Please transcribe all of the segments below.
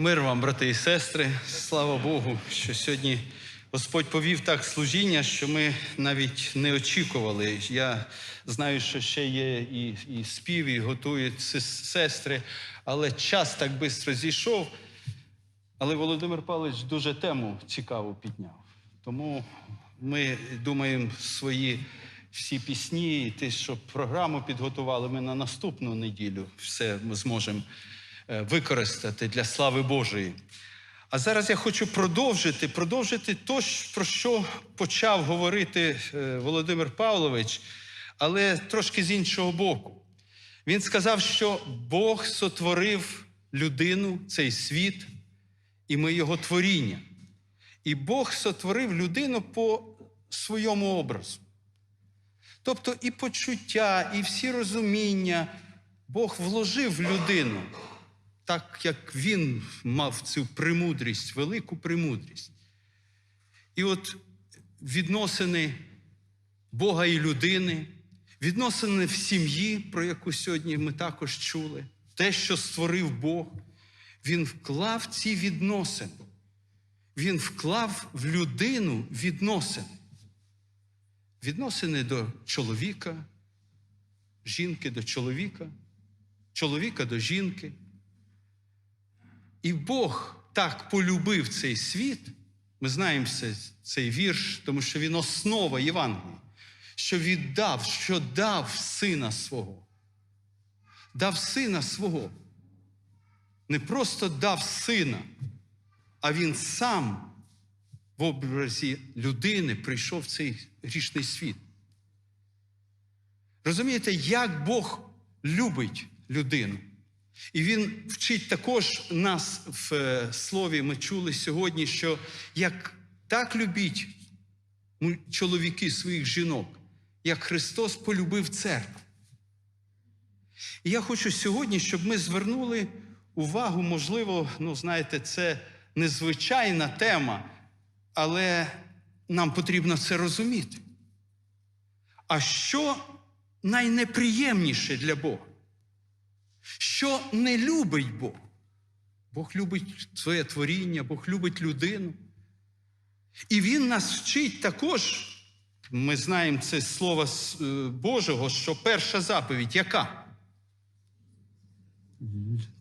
Мир вам, брати і сестри, слава Богу, що сьогодні Господь повів так служіння, що ми навіть не очікували. Я знаю, що ще є і, і спів, і готують сестри, але час так швидко зійшов. Але Володимир Павлович дуже тему цікаву підняв. Тому ми думаємо свої всі пісні, і те, що програму підготували, ми на наступну неділю все зможемо використати для слави Божої. А зараз я хочу продовжити, продовжити то, про що почав говорити е, Володимир Павлович, але трошки з іншого боку. Він сказав, що Бог сотворив людину, цей світ, і ми його творіння. І Бог сотворив людину по своєму образу. Тобто і почуття, і всі розуміння Бог вложив в людину, так як він мав цю премудрість, велику премудрість. І от відносини Бога і людини, відносини в сім'ї, про яку сьогодні ми також чули, те, що створив Бог, він вклав ці відносини. Він вклав в людину відносини. Відносини до чоловіка, жінки до чоловіка, чоловіка до жінки. І Бог так полюбив цей світ, ми знаємо це- цей вірш, тому що він основа Євангелії, що віддав, що дав сина свого. Дав сина свого. Не просто дав сина, а він сам в образі людини прийшов в цей грішний світ. Розумієте, як Бог любить людину? І Він вчить також нас в е, слові, ми чули сьогодні, що як так любіть чоловіки своїх жінок, як Христос полюбив церкву. І я хочу сьогодні, щоб ми звернули увагу, можливо, ну, знаєте, це незвичайна тема, але нам потрібно це розуміти. А що найнеприємніше для Бога? Що не любить Бог? Бог любить своє творіння, Бог любить людину. І Він нас вчить також, ми знаємо це з слова е, Божого, що перша заповідь яка?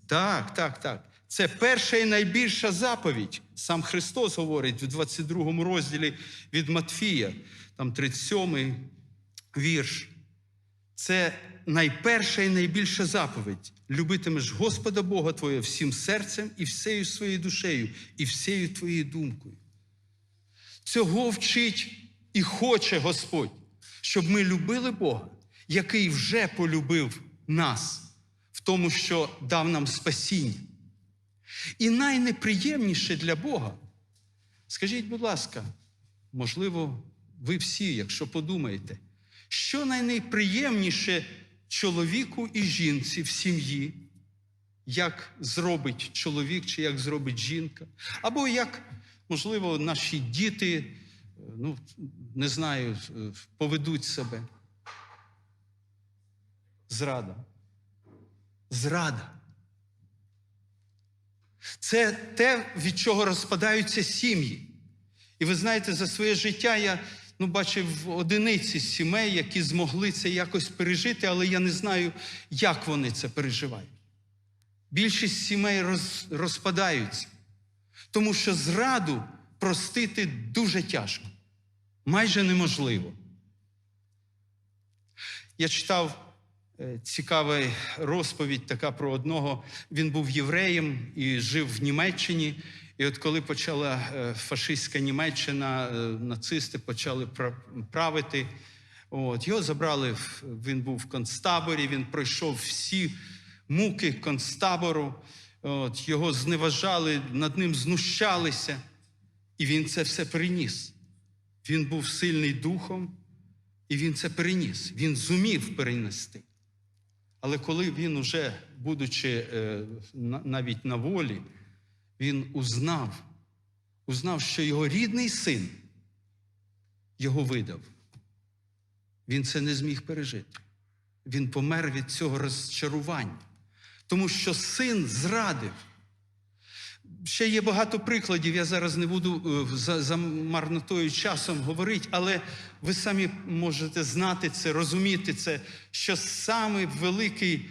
Так, так, так. Це перша і найбільша заповідь. Сам Христос говорить в 22 розділі від Матфія, там 37 вірш. Це найперша і найбільша заповідь. Любитимеш Господа Бога Твого всім серцем і всею своєю душею, і всею твоєю думкою. Цього вчить і хоче Господь, щоб ми любили Бога, який вже полюбив нас в тому, що дав нам спасіння. І найнеприємніше для Бога, скажіть, будь ласка, можливо, ви всі, якщо подумаєте, що найнеприємніше чоловіку і жінці в сім'ї, як зробить чоловік чи як зробить жінка, або як, можливо, наші діти, е, ну, не знаю, е, поведуть себе. Зрада. Зрада. Це те, від чого розпадаються сім'ї. І ви знаєте, за своє життя я ну, бачив одиниці сімей, які змогли це якось пережити, але я не знаю, як вони це переживають. Більшість сімей роз, розпадаються, тому що зраду простити дуже тяжко, майже неможливо. Я читав е, цікава розповідь така про одного. Він був євреєм і жив в Німеччині. І от коли почала е, фашистська Німеччина, е, нацисти почали правити, от, його забрали, він був в концтаборі, він пройшов всі муки концтабору, от, його зневажали, над ним знущалися, і він це все переніс. Він був сильний духом, і він це переніс. Він зумів перенести. Але коли він уже, будучи е, навіть на волі, він узнав, узнав, що його рідний син його видав. Він це не зміг пережити. Він помер від цього розчарування, тому що син зрадив. ще є багато прикладів. Я зараз не буду е, за, за марнотою часом говорити, але ви самі можете знати це, розуміти це, що саме великий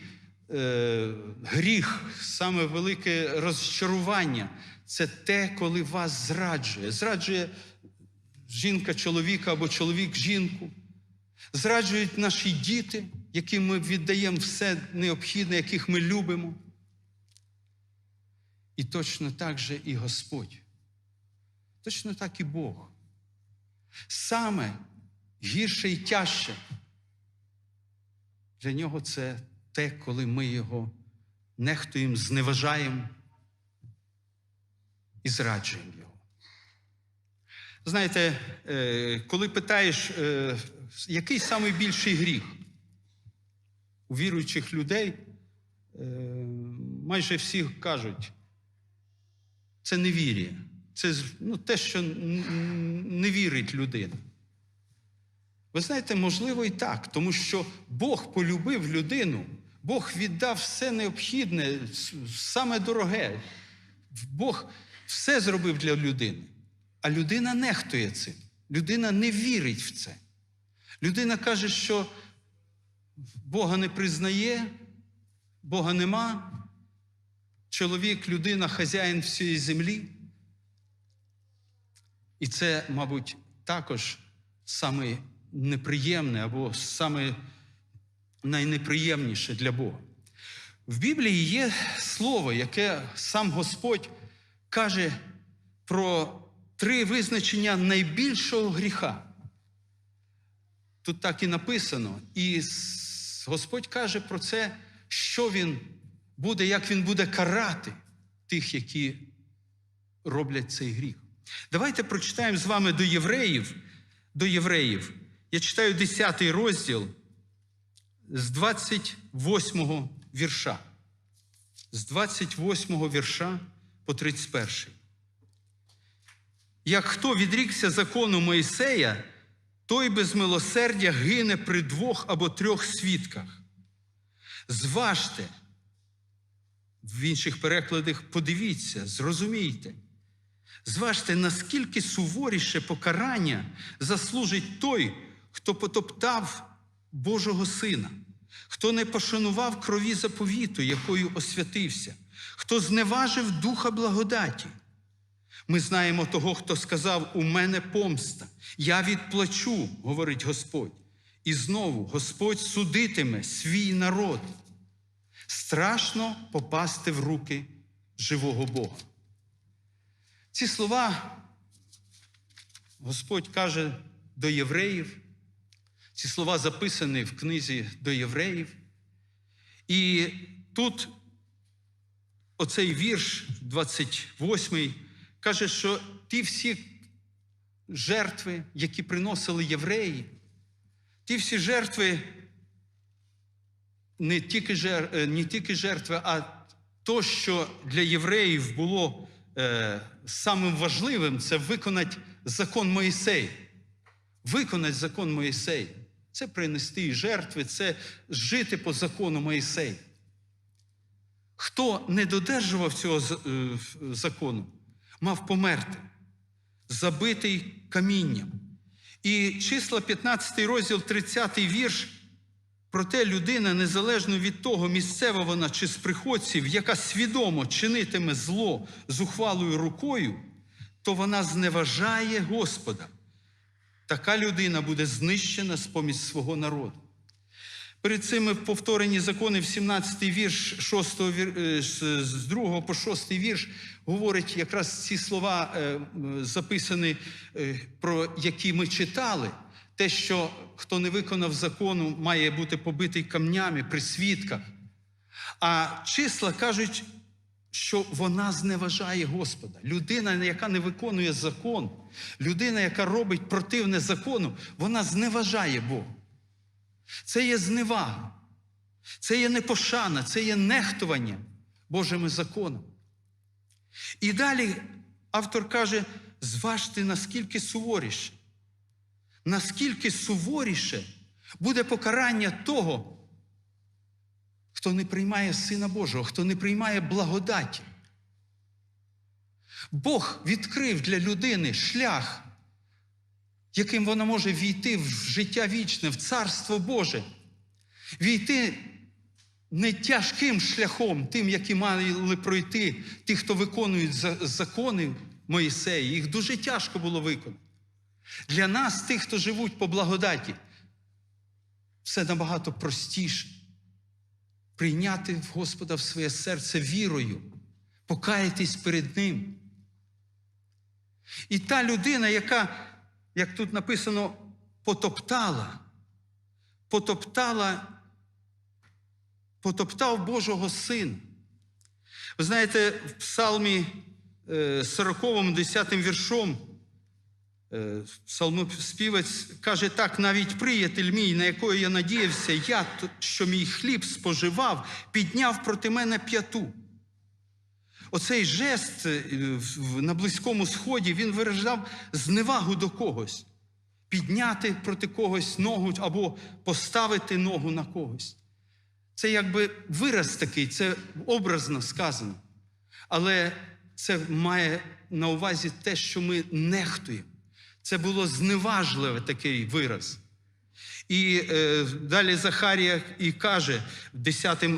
е, гріх, саме велике розчарування це те, коли вас зраджує. Зраджує жінка чоловіка або чоловік жінку. Зраджують наші діти, яким ми віддаємо все необхідне, яких ми любимо. І точно так же і Господь. Точно так і Бог. Саме гірше і тяжче для нього це те, коли ми його нехтуємо, зневажаємо і зраджуємо його. Знаєте, е, коли питаєш, е, який найбільший гріх у віруючих людей, е, майже всі кажуть, це невір'я. Це ну, те, що не вірить людина. Ви знаєте, можливо, і так, тому що Бог полюбив людину, Бог віддав все необхідне, саме дороге. Бог все зробив для людини. А людина нехтує цим. Людина не вірить в це. Людина каже, що Бога не признає, Бога нема. Чоловік, людина, хазяїн всієї землі. І це, мабуть, також саме неприємне або саме найнеприємніше для Бога. В Біблії є слово, яке сам Господь каже про три визначення найбільшого гріха. Тут так і написано. І Господь каже про це, що Він буде, як Він буде карати тих, які роблять цей гріх. Давайте прочитаємо з вами до євреїв. До євреїв. Я читаю 10 розділ з 28 вірша. З 28 вірша по 31. Як хто відрікся закону Моїсея, той без милосердя гине при двох або трьох свідках. Зважте, в інших перекладах подивіться, зрозумійте. Зважте, наскільки суворіше покарання заслужить той, хто потоптав Божого Сина, хто не пошанував крові заповіту, якою освятився, хто зневажив духа благодаті. Ми знаємо того, хто сказав: У мене помста, я відплачу, говорить Господь. І знову Господь судитиме свій народ. Страшно попасти в руки живого Бога. Ці слова Господь каже до євреїв. Ці слова записані в книзі до євреїв. І тут оцей вірш, 28 каже, що ті всі жертви, які приносили євреї, ті всі жертви, не тільки жертви, не тільки жертви, а то, що для євреїв було е, самим важливим, це виконати закон Моїсея. Виконати закон Моїсея. Це принести жертви, це жити по закону Моїсея. Хто не додержував цього закону, мав померти, забитий камінням. І числа 15 розділ, 30 вірш. Проте людина, незалежно від того, місцева вона чи з приходців, яка свідомо чинитиме зло зухвалою рукою, то вона зневажає Господа. Така людина буде знищена з поміж свого народу. Перед цими повторені закони в 17 й вірш 6, з 2 по 6 вірш говорить якраз ці слова записані, про які ми читали. Те, що хто не виконав закону, має бути побитий камнями при свідках. А числа кажуть, що вона зневажає Господа. Людина, яка не виконує закон, людина, яка робить противне закону, вона зневажає Бога. Це є зневага, це є непошана, це є нехтування Божими законами. І далі автор каже: зважте, наскільки суворіше. Наскільки суворіше буде покарання того, хто не приймає Сина Божого, хто не приймає благодаті. Бог відкрив для людини шлях, яким вона може війти в життя вічне, в Царство Боже, війти не тяжким шляхом, тим, які мали пройти ті, хто виконують закони Моїсея. Їх дуже тяжко було виконати. Для нас, тих, хто живуть по благодаті, все набагато простіше. Прийняти в Господа в своє серце вірою, покаятись перед Ним. І та людина, яка, як тут написано, потоптала, потоптала, потоптав Божого Сина. Ви знаєте, в Псалмі е, 40, 10 віршом е, псалмоспівець каже так: навіть приятель мій, на якого я надіявся, я, що мій хліб споживав, підняв проти мене п'яту. Оцей жест е, на Близькому Сході він виражав зневагу до когось, підняти проти когось ногу або поставити ногу на когось. Це якби вираз такий, це образно сказано. Але це має на увазі те, що ми нехтуємо. Це було зневажливе такий вираз. І е, далі Захарія і каже в 10, е,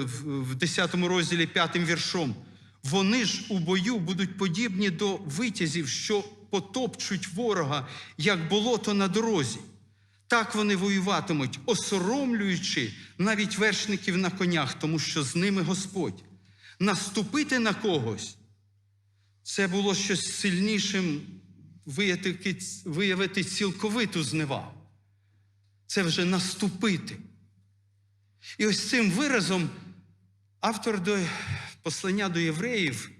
в- в 10 розділі 5 віршом: вони ж у бою будуть подібні до витязів, що потопчуть ворога, як болото на дорозі. Так вони воюватимуть, осоромлюючи навіть вершників на конях, тому що з ними Господь. Наступити на когось це було щось сильнішим виявити, цілковиту зневагу. Це вже наступити. І ось цим виразом автор до послання до євреїв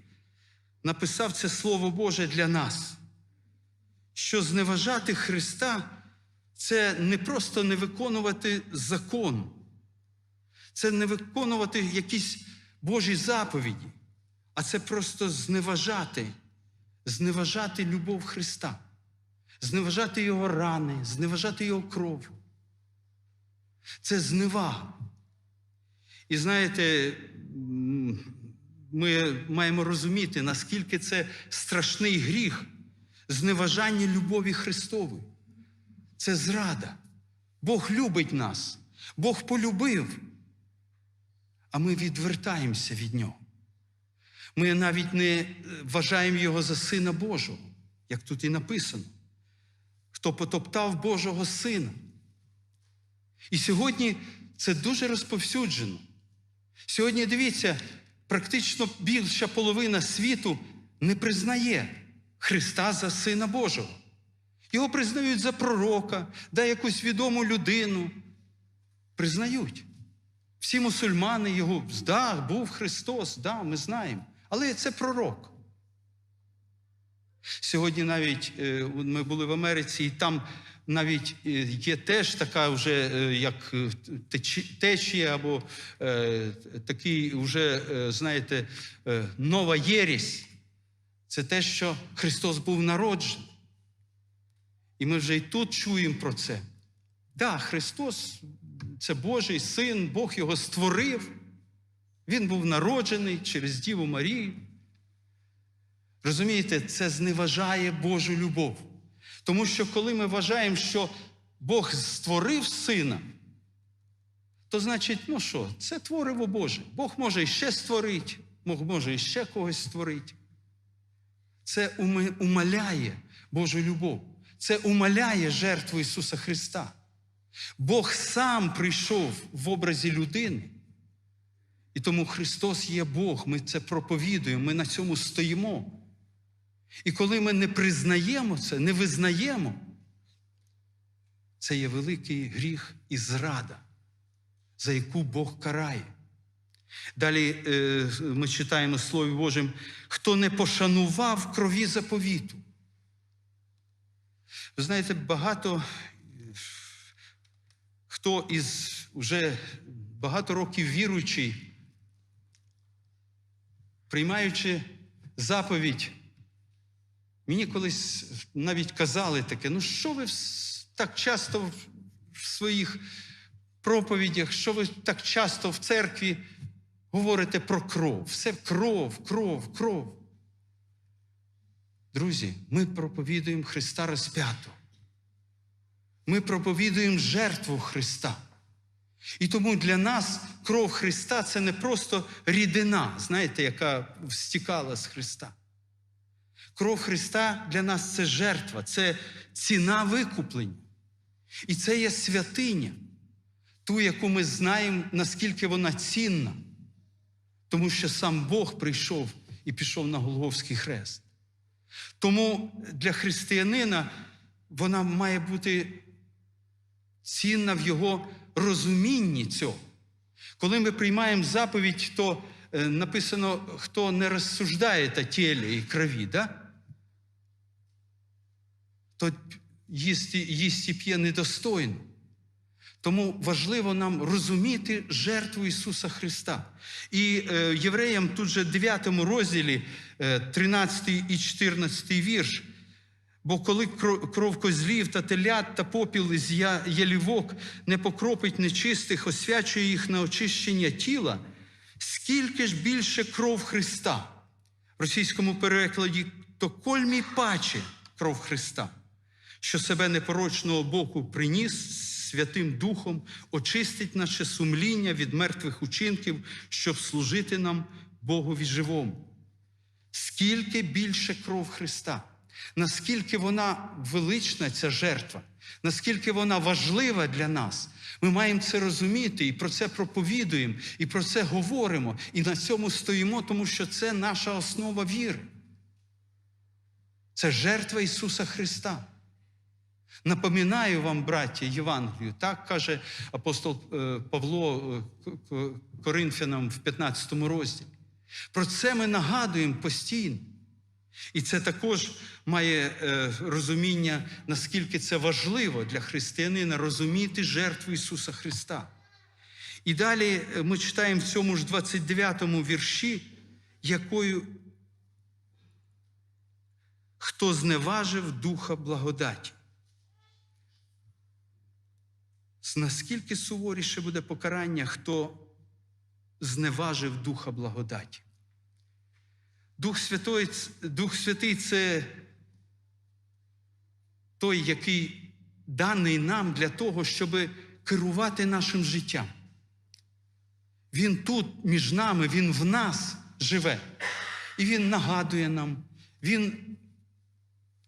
написав це Слово Боже для нас, що зневажати Христа це не просто не виконувати закон, це не виконувати якісь Божі заповіді, а це просто зневажати, зневажати любов Христа, зневажати Його рани, зневажати Його кров. Це зневага. І знаєте, ми маємо розуміти, наскільки це страшний гріх, зневажання любові Христової. Це зрада. Бог любить нас, Бог полюбив, а ми відвертаємося від Нього. Ми навіть не е, вважаємо Його за Сина Божого, як тут і написано. Хто потоптав Божого Сина. І сьогодні це дуже розповсюджено. Сьогодні дивіться, практично більша половина світу не признає Христа за Сина Божого. Його признають за пророка, да якусь відому людину. Признають. Всі мусульмани його, да, був Христос, да, ми знаємо. Але це пророк. Сьогодні навіть е, ми були в Америці, і там навіть е, є теж така вже е, як течія, або такий вже, знаєте, нова єрість. Це те, що Христос був народжений. І ми вже і тут чуємо про це. Так, да, Христос це Божий син, Бог його створив. Він був народжений через Діву Марію. Розумієте, це зневажає Божу любов. Тому що коли ми вважаємо, що Бог створив сина, то значить, ну що, це твориво Боже. Бог може іще створити, Бог може іще когось створити. Це умаляє Божу любов. Це умаляє жертву Ісуса Христа. Бог сам прийшов в образі людини. І тому Христос є Бог, ми це проповідуємо, ми на цьому стоїмо. І коли ми не признаємо це, не визнаємо, це є великий гріх і зрада, за яку Бог карає. Далі е, ми читаємо Слові Божим, хто не пошанував крові заповіту. Ви знаєте, багато хто із вже багато років віруючий, приймаючи заповідь, мені колись навіть казали таке, ну що ви так часто в- своїх проповідях, що ви так часто в церкві говорите про кров? Все кров, кров, кров. Друзі, ми проповідуємо Христа розп'ятого. Ми проповідуємо жертву Христа. І тому для нас кров Христа це не просто рідина, знаєте, яка стікала з Христа. Кров Христа для нас це жертва, це ціна викуплення. І це є святиня, ту, яку ми знаємо, наскільки вона цінна, тому що сам Бог прийшов і пішов на Голговський хрест. Тому для християнина вона має бути цінна в його розумінні цього. Коли ми приймаємо заповідь, то е, написано, хто не розсуждає та тілі і крові, да? то їсть, їсть і п'є недостойно. Тому важливо нам розуміти жертву Ісуса Христа. І е, євреям тут же 9 розділі, е, 13 і 14 вірш. Бо коли кров козлів та телят та попіл із ялівок не покропить нечистих, освячує їх на очищення тіла, скільки ж більше кров Христа? В російському перекладі то кольмі паче кров Христа, що себе непорочного боку приніс Святим Духом, очистить наше сумління від мертвих учинків, щоб служити нам Богові живому. Скільки більше кров Христа, наскільки вона велична, ця жертва, наскільки вона важлива для нас, ми маємо це розуміти і про це проповідуємо, і про це говоримо, і на цьому стоїмо, тому що це наша основа віри. Це жертва Ісуса Христа. Напоминаю вам, браття, Євангелію, так каже апостол е, Павло е, Коринфянам в 15 розділі. Про це ми нагадуємо постійно. І це також має е, розуміння, наскільки це важливо для християнина розуміти жертву Ісуса Христа. І далі е, ми читаємо в цьому ж 29-му вірші, якою хто зневажив духа благодаті. Наскільки суворіше буде покарання, хто зневажив духа благодаті? Дух Святой, Дух Святий це той, який даний нам для того, щоб керувати нашим життям. Він тут між нами, Він в нас живе. І Він нагадує нам, Він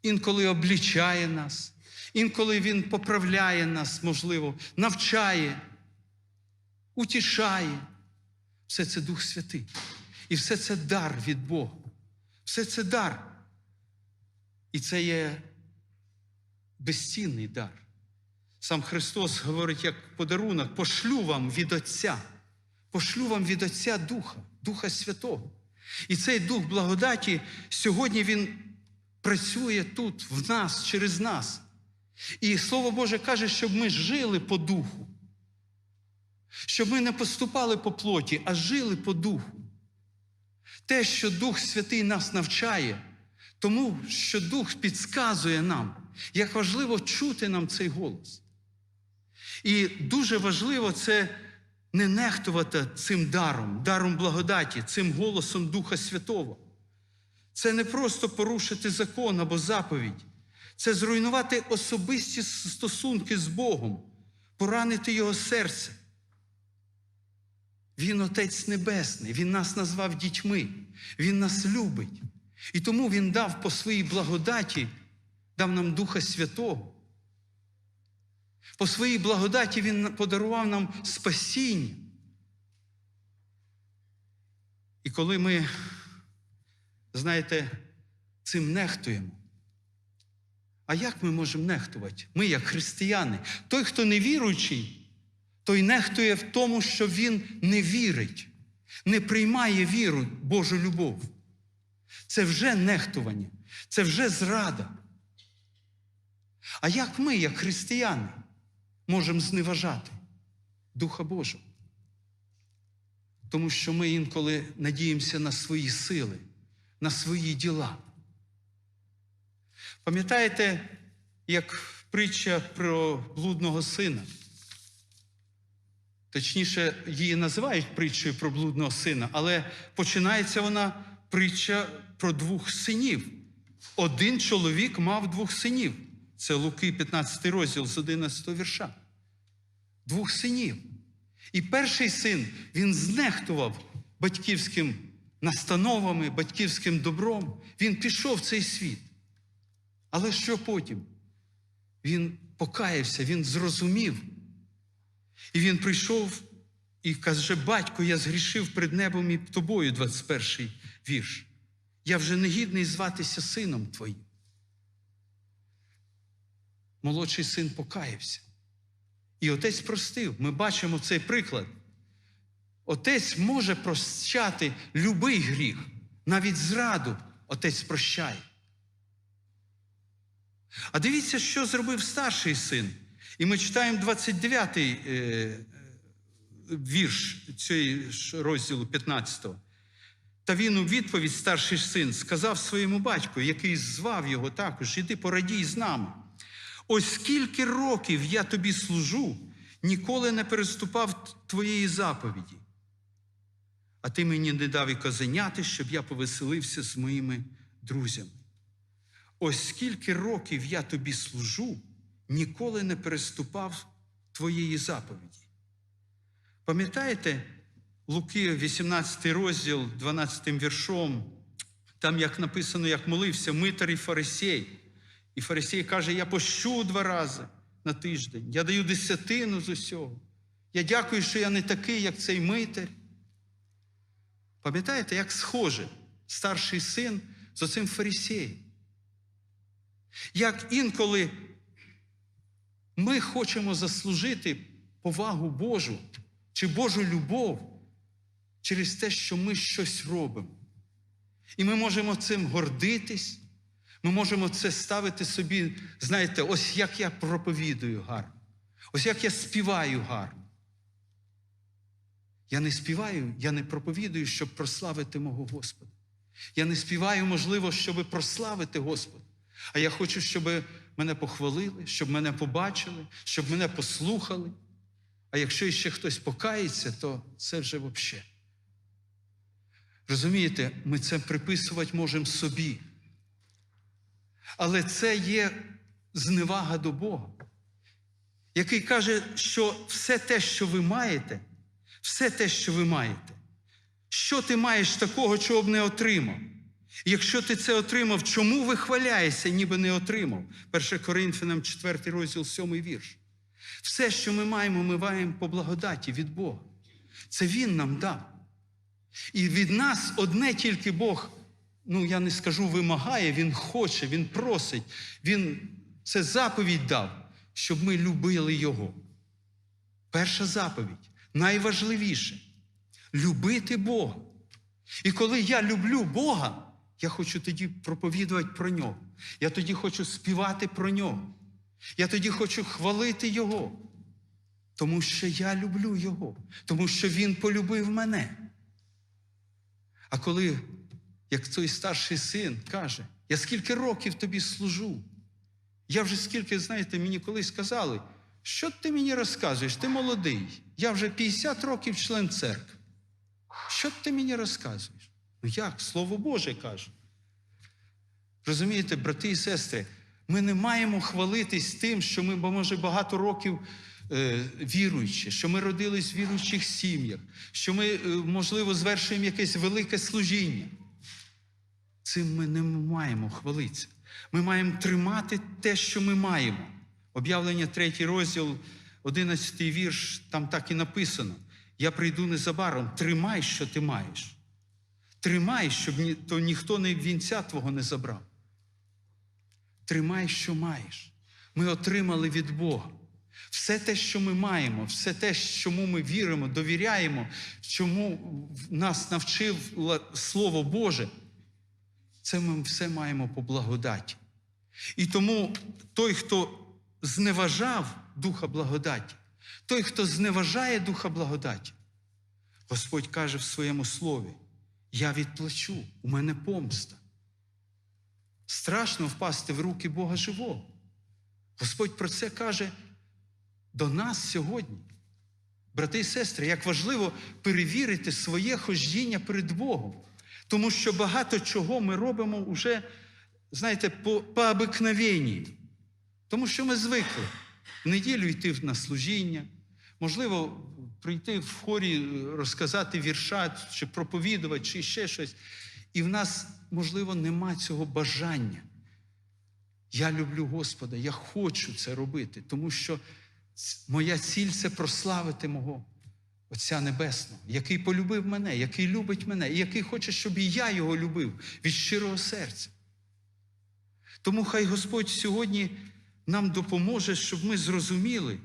інколи облічає нас, інколи Він поправляє нас, можливо, навчає, утішає. Все це Дух Святий. І все це дар від Бога. Все це дар. І це є безцінний дар. Сам Христос говорить як подарунок: пошлю вам від Отця, пошлю вам від Отця Духа, Духа Святого. І цей Дух благодаті сьогодні Він працює тут, в нас, через нас. І Слово Боже каже, щоб ми жили по духу, щоб ми не поступали по плоті, а жили по духу. Те, що Дух Святий нас навчає, тому що Дух підказує нам, як важливо чути нам цей голос. І дуже важливо це не нехтувати цим даром, даром благодаті, цим голосом Духа Святого. Це не просто порушити закон або заповідь, це зруйнувати особисті стосунки з Богом, поранити Його серце. Він Отець Небесний, Він нас назвав дітьми, Він нас любить. І тому Він дав по своїй благодаті, дав нам Духа Святого. По своїй благодаті Він подарував нам спасіння. І коли ми, знаєте, цим нехтуємо, а як ми можемо нехтувати? Ми, як християни, той, хто не віруючий, той нехтує в тому, що він не вірить, не приймає віру, Божу любов. Це вже нехтування, це вже зрада. А як ми, як християни, можемо зневажати Духа Божого? Тому що ми інколи надіємося на свої сили, на свої діла. Пам'ятаєте, як притча про блудного сина? Точніше, її називають притчею про блудного сина, але починається вона притча про двох синів, один чоловік мав двох синів. Це Луки, 15 розділ з 11 вірша. Двох синів. І перший син він знехтував батьківським настановами, батьківським добром. Він пішов в цей світ. Але що потім? Він покаявся, він зрозумів. І він прийшов і каже: Батько, я згрішив перед небом і тобою, 21 вірш. Я вже не гідний зватися сином твоїм. Молодший син покаявся. І отець простив. Ми бачимо цей приклад. Отець може прощати любий гріх, навіть зраду отець прощає. А дивіться, що зробив старший син. І ми читаємо 29-й е, вірш цієї ж розділу 15-го. Та він у відповідь, старший син, сказав своєму батьку, який звав його також, іди порадій з нами. Ось скільки років я тобі служу, ніколи не переступав твоєї заповіді. А ти мені не дав і козеняти, щоб я повеселився з моїми друзями. Ось скільки років я тобі служу, ніколи не переступав твоєї заповіді. Пам'ятаєте, Луки, 18 розділ, 12 віршом, там як написано, як молився митар і фарисей. І фарисей каже: Я пощу два рази на тиждень, я даю десятину з усього. Я дякую, що я не такий, як цей митар. Пам'ятаєте, як схоже старший син з оцим фарисеєм? Як інколи ми хочемо заслужити повагу Божу чи Божу любов через те, що ми щось робимо. І ми можемо цим гордитись, ми можемо це ставити собі, знаєте, ось як я проповідую гарно, ось як я співаю гарно. Я не співаю, я не проповідую, щоб прославити мого Господа. Я не співаю, можливо, щоб прославити Господа. А я хочу, щоб мене похвалили, щоб мене побачили, щоб мене послухали. А якщо ще хтось покається, то це вже взагалі. Розумієте, ми це приписувати можемо собі. Але це є зневага до Бога, який каже, що все те, що ви маєте, все те, що ви маєте, що ти маєш такого, чого б не отримав? Якщо ти це отримав, чому вихваляєшся, ніби не отримав? 1 Коринфянам 4 розділ, 7 вірш. Все, що ми маємо, ми маємо по благодаті від Бога. Це Він нам дав. І від нас одне тільки Бог, ну я не скажу, вимагає, Він хоче, Він просить, Він це заповідь дав, щоб ми любили Його. Перша заповідь найважливіше любити Бога. І коли я люблю Бога, я хочу тоді проповідувати про нього. Я тоді хочу співати про нього. Я тоді хочу хвалити Його. Тому що я люблю Його, тому що Він полюбив мене. А коли, як той старший син каже, я скільки років тобі служу, я вже скільки, знаєте, мені колись сказали, що ти мені розказуєш? Ти молодий, я вже 50 років член церкви. Що ти мені розказуєш? Ну як? Слово Боже каже. Розумієте, брати і сестри, ми не маємо хвалитись тим, що ми, може, багато років е, віруючі, що ми родились в віруючих сім'ях, що ми, е, можливо, звершуємо якесь велике служіння. Цим ми не маємо хвалитися. Ми маємо тримати те, що ми маємо. Об'явлення 3 розділ, 11 вірш, там так і написано. Я прийду незабаром, тримай, що ти маєш. Тримай, щоб ні, то ніхто не вінця твого не забрав. Тримай, що маєш. Ми отримали від Бога. Все те, що ми маємо, все те, чому ми віримо, довіряємо, чому нас навчив Слово Боже, це ми все маємо по благодаті. І тому той, хто зневажав Духа благодаті, той, хто зневажає Духа благодаті, Господь каже в своєму слові: Я відплачу, у мене помста. Страшно впасти в руки Бога живого. Господь про це каже до нас сьогодні. Брати і сестри, як важливо перевірити своє хождіння перед Богом. Тому що багато чого ми робимо вже знаєте, по, по обикновенні. Тому що ми звикли в неділю йти на служіння, можливо, прийти в хорі, е, розказати вірша, чи проповідувати, чи ще щось. І в нас, можливо, нема цього бажання. Я люблю Господа, я хочу це робити, тому що моя ціль це прославити мого Отця Небесного, який полюбив мене, який любить мене, і який хоче, щоб і я його любив від щирого серця. Тому хай Господь сьогодні нам допоможе, щоб ми зрозуміли,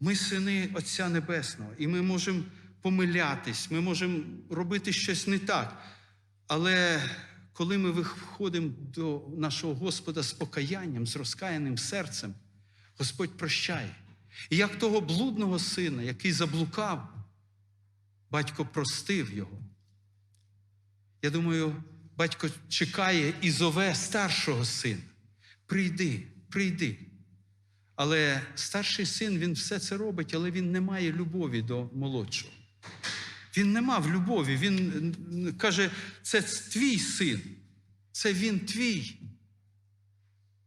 ми сини Отця Небесного, і ми можемо помилятись, ми можемо робити щось не так. Але коли ми виходимо до нашого Господа з покаянням, з розкаяним серцем, Господь прощає. І як того блудного сина, який заблукав, батько простив його. Я думаю, батько чекає і зове старшого сина. Прийди, прийди. Але старший син він все це робить, але він не має любові до молодшого. Він не мав любові. Він каже: це твій син, це він твій.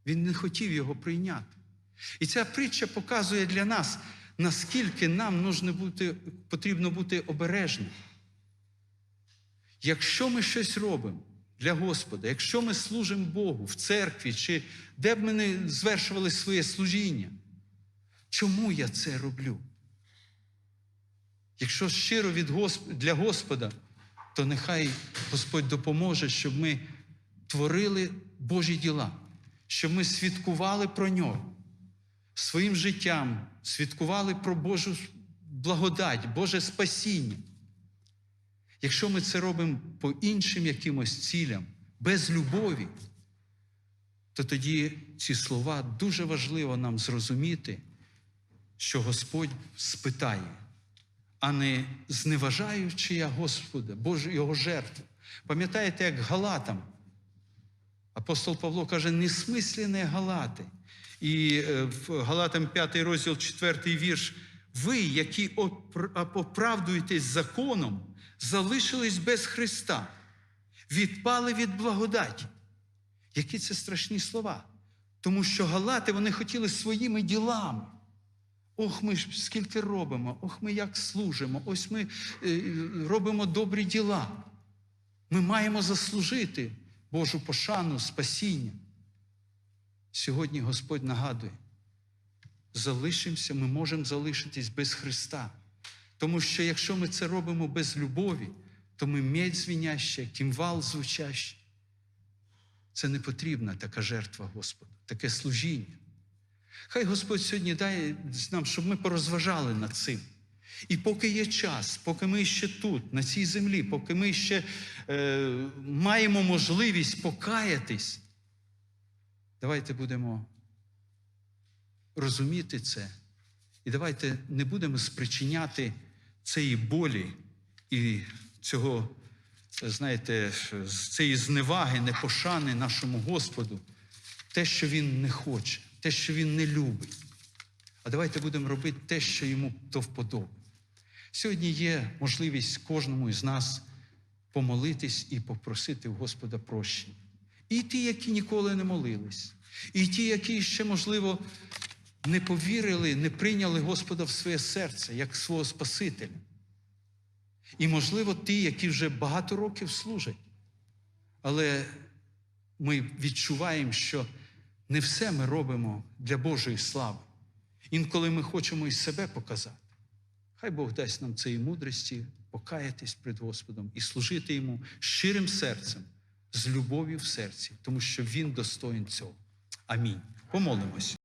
Він не хотів його прийняти. І ця притча показує для нас, наскільки нам бути, потрібно бути обережним. Якщо ми щось робимо для Господа, якщо ми служимо Богу в церкві, чи де б ми не звершували своє служіння, чому я це роблю? Якщо щиро від Госп... для Господа, то нехай Господь допоможе, щоб ми творили Божі діла, щоб ми свідкували про нього своїм життям, свідкували про Божу благодать, Боже спасіння. Якщо ми це робимо по іншим якимось цілям, без любові, то тоді ці слова дуже важливо нам зрозуміти, що Господь спитає, а не зневажаючи я Господа, Божу Його жертву. Пам'ятаєте, як Галатам? Апостол Павло каже, несмисленні Галати. І е, в Галатам 5 розділ, 4 вірш. Ви, які опр- оправдуєтесь законом, залишились без Христа, відпали від благодаті. Які це страшні слова. Тому що Галати вони хотіли своїми ділами. Ох, ми ж скільки робимо, ох, ми як служимо, ось ми е, робимо добрі діла. Ми маємо заслужити Божу пошану, спасіння. Сьогодні Господь нагадує, залишимося, ми можемо залишитись без Христа. Тому що якщо ми це робимо без любові, то ми медь звіняща, кімвал звучащий. Це не потрібна така жертва Господу, таке служіння. Хай Господь сьогодні дає нам, щоб ми порозважали над цим. І поки є час, поки ми ще тут, на цій землі, поки ми ще е, маємо можливість покаятись, давайте будемо розуміти це. І давайте не будемо спричиняти цієї болі і цього, знаєте, цієї зневаги, непошани нашому Господу, те, що Він не хоче, те, що Він не любить. А давайте будемо робити те, що йому то вподоби. Сьогодні є можливість кожному із нас помолитись і попросити у Господа прощення. І ті, які ніколи не молились, і ті, які ще, можливо, не повірили, не прийняли Господа в своє серце як свого Спасителя. І, можливо, ті, які вже багато років служать. Але ми відчуваємо, що не все ми робимо для Божої слави. Інколи ми хочемо і себе показати. Хай Бог дасть нам цієї мудрості покаятись перед Господом і служити йому щирим серцем, з любов'ю в серці, тому що Він достоїн цього. Амінь. Помолимось.